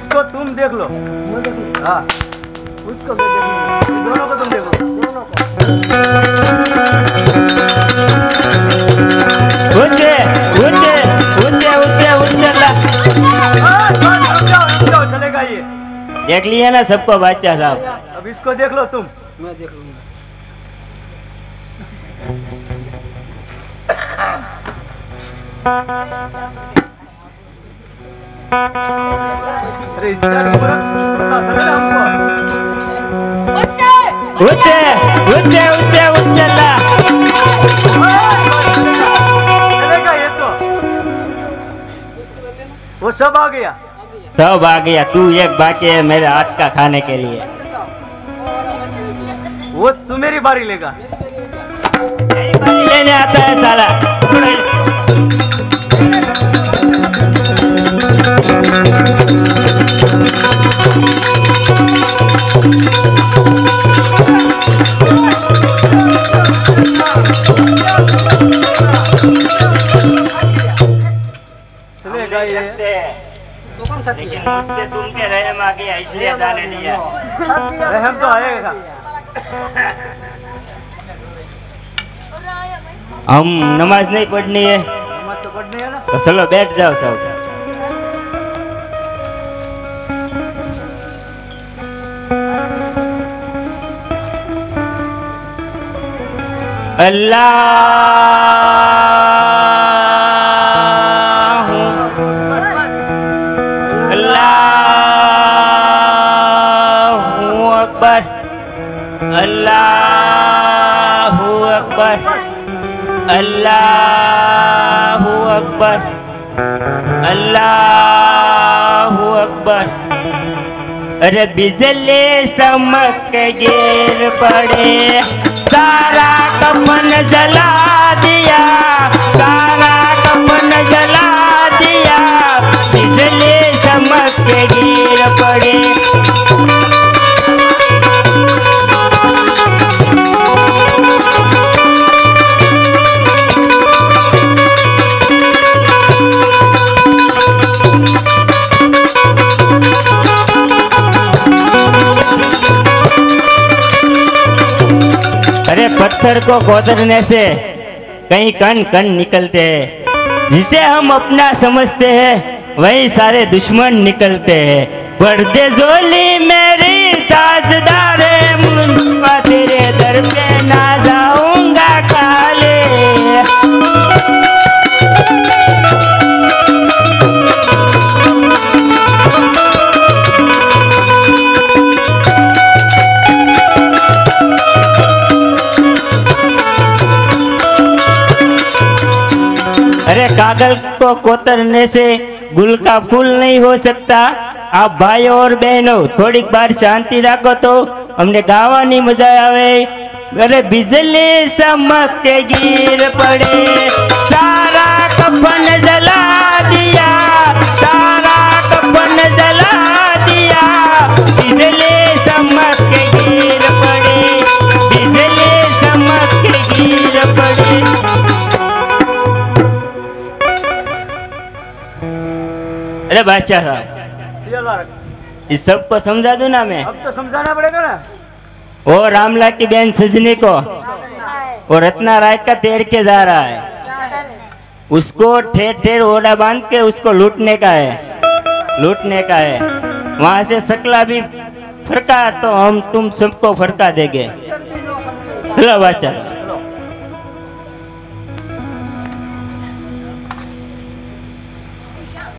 इसको तुम देख लो। मैं देख लूँ हाँ। उसको मैं देख लूँ। दोनों को तुम देखो। दोनों को। ऊँचे ऊँचे ऊँचे ऊँचे ऊँचे ला बस, रुक जाओ रुक जाओ चलेगा ये। देख लिया ना सबको बादशाह साहब। अब इसको देख लो तुम। मैं देख लूँगा। तो वो सब आ गया सब आ गया तू एक बाकी है मेरे हाथ का खाने के लिए वो तू मेरी बारी लेगा मेरी बारी लेने आता है साला तो कौन लेकिन मुझसे तुम के रहे आ गया इसलिए जाने दिया रहम तो आएगा हम नमाज़ नहीं पढ़नी है। नमाज़ तो पढ़नी है ना? तो चलो बैठ जाओ सब। अल्लाह! अल्लाहू अकबर अल्लाह अकबर अल्लाह अकबर। अरे बिजले समक गिर पड़े सारा कफन जला अरे पत्थर को खोदने से कहीं कण कण निकलते हैं। जिसे हम अपना समझते हैं, वही सारे दुश्मन निकलते हैं। पर्दे जोली मेरी ताजदार अरे कागल को कोतरने से गुल का फूल नहीं हो सकता आप भाइयों और बहनों थोड़ी बार शांति रखो तो हमने गावानी मज़ा आवे अरे बिजली चमक के गिर पड़े अरे बादशाह साहब। इस सबको समझा दू ना मैं? अब तो समझाना पड़ेगा ना। वो रामला की बहन सजनी को वो रत्ना राय का तेड़ के जा रहा है। उसको ठेर ठेर ओढ़ा बाँध के उसको लूटने का है। लूटने का है। वहाँ से सकला भी फरका तो हम तुम सबको फरका देंगे। चलो बादशाह।